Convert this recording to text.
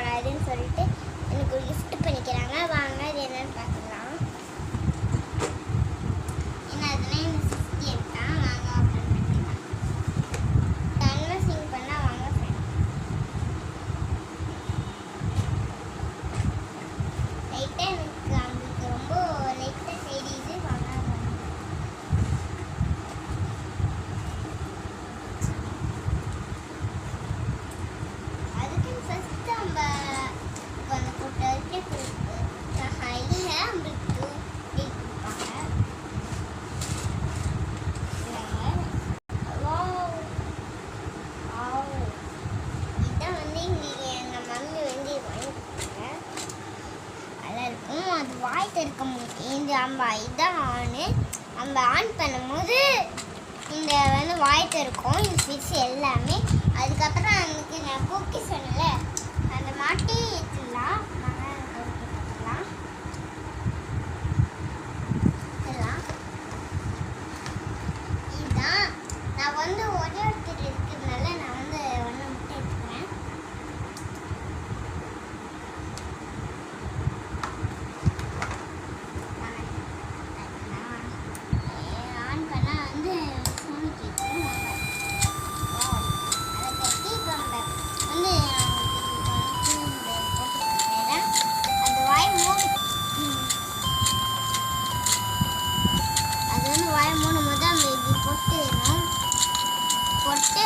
போடாதுன்னு சொல்லிட்டு எனக்கு ஒரு கிஃப்ட் பண்ணிக்கிறாங்க. வாங்க அது என்னன்னு பார்க்கலாம் என்ன அதுனா என்ன சிஸ்டி எடுத்தான் வாங்க ஓப்பன் பண்ணிக்கலாம் அன்பாக்சிங் பண்ணா வாங்க friends. வாய் திறக்க முடியும் இந்த நம்ம இதான் ஆனு நம்ம ஆன் பண்ணும்போது இந்த வந்து வாய் திறக்கும் இந்த ஃபிஷ் எல்லாமே. அதுக்கப்புறம் எனக்கு வாய் மூணு போது நம்ம இப்படி பொட்டு வேணும் பொட்டு